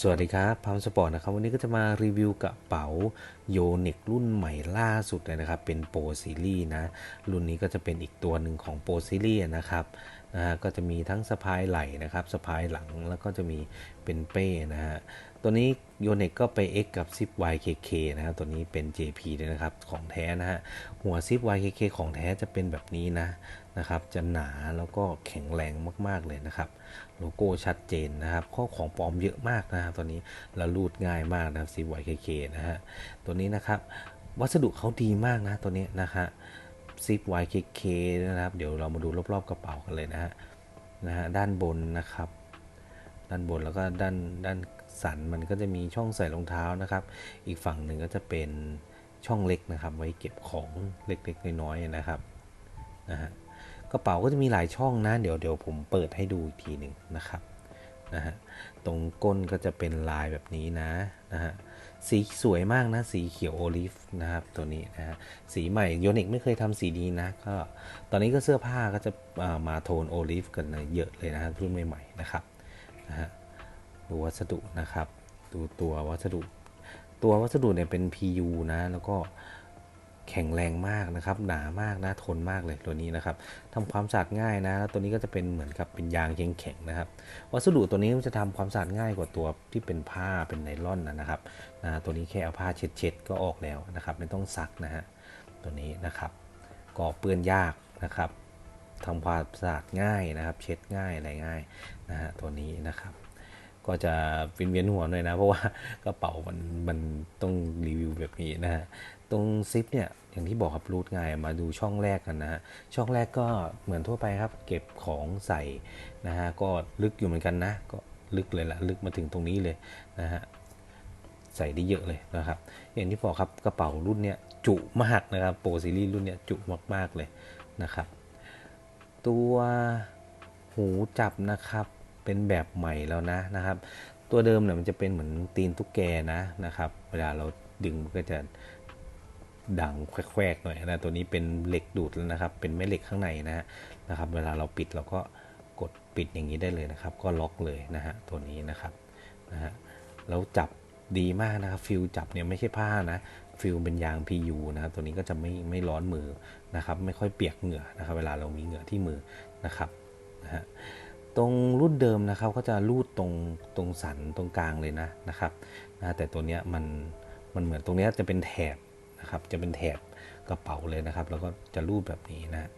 สวัสดีครับพามสปอร์ตนะครับ วันนี้ก็จะมารีวิวกระเป๋าโยนิกรุ่นใหม่ล่าสุดเลยนะครับ เป็นโปรซีรีส์นะ รุ่นนี้ก็จะเป็นอีกตัวหนึ่งของโปรซีรีส์นะครับนะฮะก็จะมีทั้งสะพายไหล่นะครับสะพายหลังแล้วก็จะมีเป็นเป้นะฮะตัวนี้โยเนกก็ไป X กับซิป YKK นะครับตัวนี้เป็น JP เลยนะครับ ของแท้นะฮะหัวซิป YKK ของแท้จะเป็นแบบนี้นะ นะครับ จะหนาแล้วก็แข็งแรงมาก ๆ เลยนะครับ โลโก้ชัดเจนนะครับ ข้อของปลอมเยอะมากนะครับตัวนี้แล้วรูดง่ายมากนะครับซิป YKK นะฮะ ตัวนี้นะครับ วัสดุเขาดีมากนะตัวนี้นะฮะซิป YKK นะครับ เดี๋ยวเรามาดูรอบ ๆ กระเป๋ากันเลยนะฮะ นะฮะ ด้านบนนะครับ ด้านบนแล้วก็ด้านด้านสันมันก็จะมีช่องใส่รองเท้านะครับ อีกฝั่งหนึ่งก็จะเป็นช่องเล็กนะครับ ไว้เก็บของเล็กๆน้อยๆนะครับนะฮะ กระเป๋าก็จะมีหลายช่องนะ เดี๋ยวเดี๋ยวผมเปิดให้ดูอีกทีหนึ่งนะครับนะฮะตรงก้นก็จะเป็นลายแบบนี้นะนะฮะสีสวยมากนะ สีเขียวโอลิฟนะครับตัวนี้นะฮะสีใหม่โยนิกไม่เคยทำสีนี้นะก็ตอนนี้ก็เสื้อผ้าก็จะมาโทนโอลิฟกันเยอะเลยนะรุ่นใหม่ๆนะครับนะฮะดูวัสดุนะครับ ดูตัววัสดุ ตัววัสดุเนี่ยเป็น PU นะแล้วก็ แข็งแรงมากนะครับ หนามากนะทนมากเลยตัวนี้นะครับทำความสะอาดง่ายนะแล้วตัวนี้ก็จะเป็นเหมือนกับเป็นยางแข็งแข็งๆนะครับ วัสดุตัวนี้จะทำความสะอาดง่ายกว่าตัวที่เป็นผ้าเป็นไนล่อนนะนะครับนะตัวนี้แค่เอาผ้าเช็ดๆก็ออกแล้วนะครับ ไม่ต้องซักนะฮะตัวนี้นะครับก็เปื้อนยากนะครับทำความสะอาดง่ายนะครับ เช็ดง่ายอะไรง่ายนะฮะตัวนี้นะครับ ก็จะวินเวียนหัวหน่อยนะ เพราะว่ากระเป๋ามันมันต้องรีวิวแบบนี้นะฮะตรงซิปเนี่ยอย่างที่บอกครับรูดง่ายมาดูช่องแรกกันนะฮะช่องแรกก็เหมือนทั่วไปครับ เก็บของใส่นะฮะก็ลึกอยู่เหมือนกันนะ ก็ลึกเลยละลึกมาถึงตรงนี้เลยนะฮะใส่ได้เยอะเลยนะครับ อย่างที่บอกครับกระเป๋ารุ่นเนี้ยจุมากนะครับโปรซีรีส์รุ่นเนี้ยจุมากๆเลยนะครับ ตัวหูจับนะครับ เป็นแบบใหม่แล้วนะนะครับ ตัวเดิมเนี่ยมันจะเป็นเหมือนตีนตุ๊กแกนะนะครับ เวลาเราดึงมันก็จะดังแควกๆหน่อยนะตัวนี้เป็นเหล็กดูดแล้วนะครับ เป็นแม่เหล็กข้างในนะฮะนะครับ เวลาเราปิดเราก็กดปิดอย่างนี้ได้เลยนะครับ ก็ล็อกเลยนะฮะตัวนี้นะครับนะฮะแล้วจับดีมากนะครับ ฟิลจับเนี่ยไม่ใช่ผ้านะฟิลเป็นยาง PU นะครับตัวนี้ก็จะไม่ไม่ร้อนมือนะครับ ไม่ค่อยเปียกเหงื่อนะครับ เวลาเรามีเหงื่อที่มือนะครับนะฮะ ตรงรุ่นเดิมนะครับก็จะรูดตรงตรงสันตรงกลางเลยนะนะครับนะแต่ตัวเนี้ยมันมันเหมือนตรงเนี้ยจะเป็นแถบนะครับ จะเป็นแถบกระเป๋าเลยนะครับ แล้วก็จะรูดแบบนี้นะ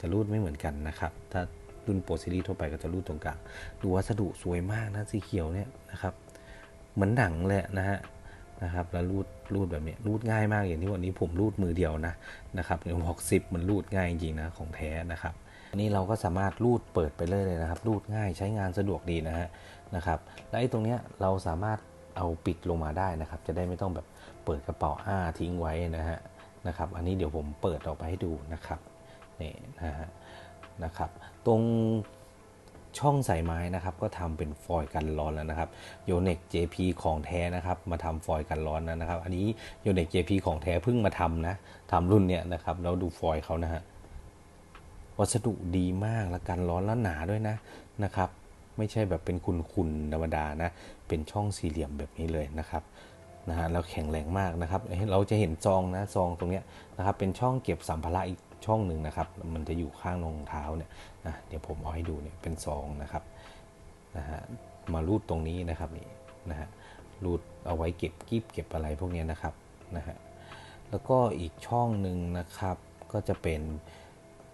จะรูดไม่เหมือนกันนะครับ ถ้ารุ่นโปรซีรีส์ทั่วไปก็จะรูดตรงกลางดูวัสดุสวยมากนะสีเขียวเนี่ยนะครับเหมือนหนังเลยนะฮะนะครับแล้วรูดรูดแบบนี้รูดง่ายมากอย่างที่วันนี้ผมรูดมือเดียวนะนะครับเดี๋ยวบอกสิบมันรูดง่ายจริงๆนะของแท้นะครับ อันนี้เราก็สามารถรูดเปิดไปเลยเลยนะครับ รูดง่ายใช้งานสะดวกดีนะฮะนะครับ และไอ้ตรงเนี้ยเราสามารถเอาปิดลงมาได้นะครับ จะได้ไม่ต้องแบบเปิดกระเป๋าอ้าทิ้งไว้นะฮะนะครับ อันนี้เดี๋ยวผมเปิดออกไปให้ดูนะครับนี่นะฮะนะครับ ตรงช่องใส่ไม้นะครับก็ทำเป็นฟอยล์กันร้อนแล้วนะครับโยเนก JP ของแท้นะครับ มาทำฟอยล์กันร้อนนะนะครับ อันนี้โยเนก JP ของแท้เพิ่งมาทำนะทำรุ่นเนี้ยนะครับแล้วดูฟอยล์เขานะฮะ วัสดุดีมากและกันร้อนแล้วหนาด้วยนะนะครับ ไม่ใช่แบบเป็นคุนๆธรรมดานะ เป็นช่องสี่เหลี่ยมแบบนี้เลยนะครับนะฮะแล้วแข็งแรงมากนะครับเอ้ยเราจะเห็นซองนะซองตรงเนี้ยนะครับเป็นช่องเก็บสัมภาระอีกช่องหนึ่งนะครับ มันจะอยู่ข้างรองเท้าเนี่ยนะเดี๋ยวผมเอาให้ดูเนี่ยเป็นซองนะครับนะฮะมารูดตรงนี้นะครับนี่นะฮะรูดเอาไว้เก็บกีบเก็บอะไรพวกเนี้ยนะครับนะฮะแล้วก็อีกช่องหนึ่งนะครับก็จะเป็น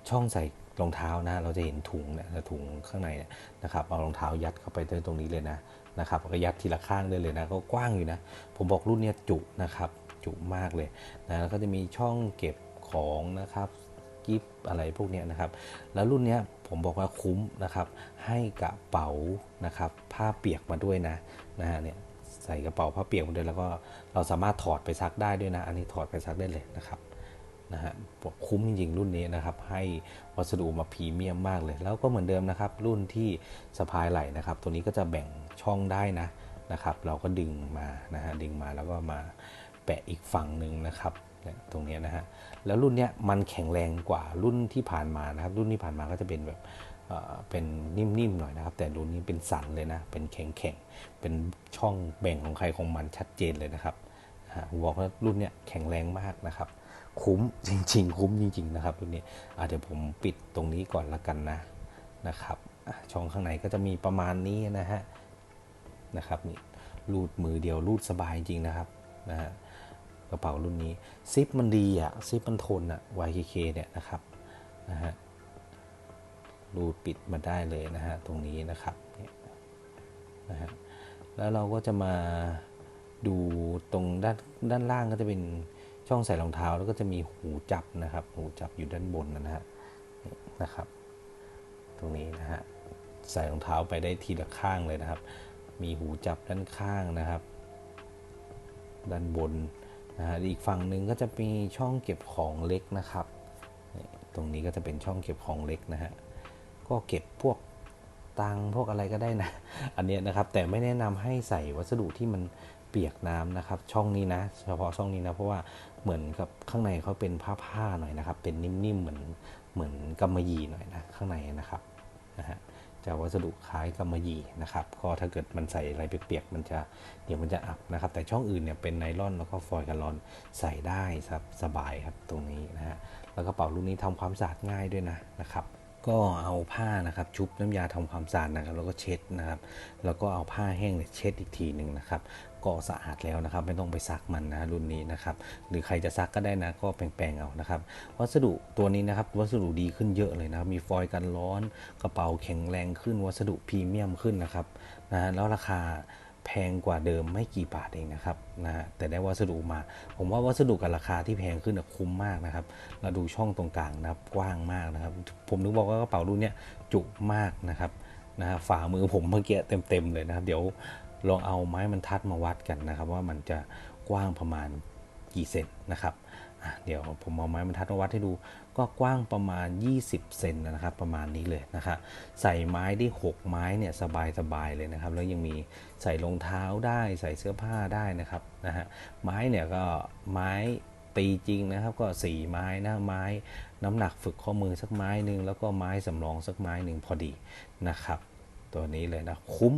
ช่องใส่รองเท้านะเราจะเห็นถุงเนี่ยถุงข้างในเนี่ยนะครับเอารองเท้ายัดเข้าไปตรงนี้เลยนะนะครับก็ยัดทีละข้างได้เลยนะก็กว้างอยู่นะ ผมบอกรุ่นเนี้ยจุนะครับจุมากเลยนะแล้วก็จะมีช่องเก็บของนะครับกิฟอะไรพวกเนี้ยนะครับแล้วรุ่นเนี้ยผมบอกว่าคุ้มนะครับให้กระเป๋านะครับผ้าเปียกมาด้วยนะนะฮะเนี่ยใส่กระเป๋าผ้าเปียกมาด้วยแล้วก็เราสามารถถอดไปซักได้ด้วยนะ อันนี้ถอดไปซักได้เลยนะครับ นะฮะบอกคุ้มจริงๆรุ่นนี้นะครับ ให้วัสดุมาพรีเมียมมากเลย แล้วก็เหมือนเดิมนะครับ รุ่นที่สะพายไหล่นะครับ ตัวนี้ก็จะแบ่งช่องได้นะนะครับ เราก็ดึงมานะฮะดึงมาแล้วก็มาแปะอีกฝั่งหนึ่งนะครับตรงนี้นะฮะแล้วรุ่นเนี้ยมันแข็งแรงกว่ารุ่นที่ผ่านมานะครับ รุ่นที่ผ่านมาก็จะเป็นแบบเเป็นนิ่มๆหน่อยนะครับ แต่รุ่นนี้เป็นสันเลยนะเป็นแข็งๆเป็นช่องแบ่งของใครของมันชัดเจนเลยนะครับ ผมบอกว่ารุ่นเนี้ยแข็งแรงมากนะครับ คุ้มจริง ๆ คุ้มจริง ๆ นะครับรุ่นนี้อะเดี๋ยวผมปิดตรงนี้ก่อนละกันนะนะครับช่องข้างในก็จะมีประมาณนี้นะฮะนะครับนี่รูดมือเดียวรูดสบายจริงนะครับนะฮะกระเป๋ารุ่นนี้ซิปมันดีอะซิปมันทนอะ YKK เนี่ยนะครับนะฮะรูดปิดมาได้เลยนะฮะตรงนี้นะครับนี่นะฮะแล้วเราก็จะมา ดูตรงด้านด้านล่างก็จะเป็นช่องใส่รองเท้าแล้วก็จะมีหูจับนะครับ หูจับอยู่ด้านบนนะฮะนะครับ ตรงนี้นะฮะใส่รองเท้าไปได้ทีละข้างเลยนะครับ มีหูจับด้านข้างนะครับ ด้านบนนะฮะอีกฝั่งหนึ่งก็จะมีช่องเก็บของเล็กนะครับ ตรงนี้ก็จะเป็นช่องเก็บของเล็กนะฮะก็เก็บพวกตังพวกอะไรก็ได้นะ อันเนี้ยนะครับแต่ไม่แนะนำให้ใส่วัสดุที่มัน เปียกน้ำนะครับ ช่องนี้นะ เฉพาะช่องนี้นะเพราะว่าเหมือนกับข้างในเขาเป็นผ้าผ้าหน่อยนะครับ เป็นนิ่มๆเหมือนเหมือนกำมะหยี่หน่อยนะข้างในนะครับนะฮะจะวัสดุคล้ายกำมะหยี่นะครับก็ถ้าเกิดมันใส่อะไรเปียกๆมันจะเดี๋ยวมันจะอับนะครับ แต่ช่องอื่นเนี่ยเป็นไนลอนแล้วก็ฟอยล์กันร้อนใส่ได้ครับสบายครับตรงนี้นะฮะแล้วกระเป๋ารุ่นนี้ทำความสะอาดง่ายด้วยนะนะครับก็เอาผ้านะครับชุบน้ำยาทำความสะอาดนะครับแล้วก็เช็ดนะครับ แล้วก็เอาผ้าแห้งเนี่ยเช็ดอีกทีหนึ่งนะครับ ก็สะอาดแล้วนะครับ ไม่ต้องไปซักมันนะรุ่นนี้นะครับ หรือใครจะซักก็ได้นะก็แปลงๆเอานะครับ วัสดุตัวนี้นะครับ วัสดุดีขึ้นเยอะเลยนะมีฟอยล์กันร้อนกระเป๋าแข็งแรงขึ้น วัสดุพรีเมียมขึ้นนะครับนะฮะแล้วราคาแพงกว่าเดิมไม่กี่บาทเองนะครับนะแต่ได้วัสดุมา ผมว่าวัสดุกับราคาที่แพงขึ้นคุ้มมากนะครับ เราดูช่องตรงกลางนะครับกว้างมากนะครับ ผมนึกบอกว่ากระเป๋ารุ่นนี้จุมากนะครับนะฮะฝ่ามือผมเมื่อกี้เต็มๆเลยนะครับ เดี๋ยว ลองเอาไม้บรรทัดมาวัดกันนะครับ ว่ามันจะกว้างประมาณกี่เซนนะครับเดี๋ยวผมเอาไม้บรรทัดมาวัดให้ดูก็กว้างประมาณ 20 เซนนะครับ ประมาณนี้เลยนะครับใส่ไม้ได้ 6 ไม้เนี่ยสบายๆเลยนะครับ แล้วยังมีใส่รองเท้าได้ใส่เสื้อผ้าได้นะครับนะฮะไม้เนี่ยก็ไม้ตีจริงนะครับ ก็ 4 ไม้นะไม้น้ำหนักฝึกข้อมือสักไม้หนึ่งแล้วก็ไม้สำรองสักไม้หนึ่งพอดีนะครับ ตัวนี้เลยนะคุ้ม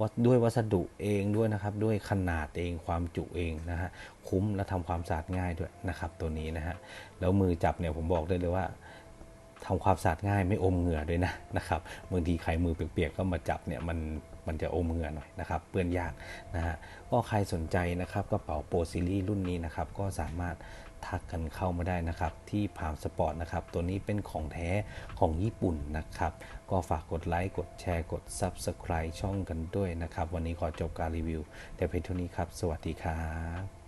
วัดด้วยวัสดุเองด้วยนะครับ ด้วยขนาดเองความจุเองนะฮะคุ้มและทำความสะอาดง่ายด้วยนะครับตัวนี้นะฮะแล้วมือจับเนี่ยผมบอกได้เลยว่าทำความสะอาดง่ายไม่อมเหงื่อด้วยนะนะครับบางทีใครมือเปียกๆก็มาจับเนี่ยมัน มันจะอมเหงื่อหน่อยนะครับเปื้อนยากนะฮะก็ใครสนใจนะครับกระเป๋าโปรซีรีส์รุ่นนี้นะครับก็สามารถทักกันเข้ามาได้นะครับที่พามสปอร์ตนะครับตัวนี้เป็นของแท้ของญี่ปุ่นนะครับ ก็ฝากกดไลค์กดแชร์กด Subscribe ช่องกันด้วยนะครับ วันนี้ขอจบการรีวิว แต่เพียงเท่านี้ครับ สวัสดีครับ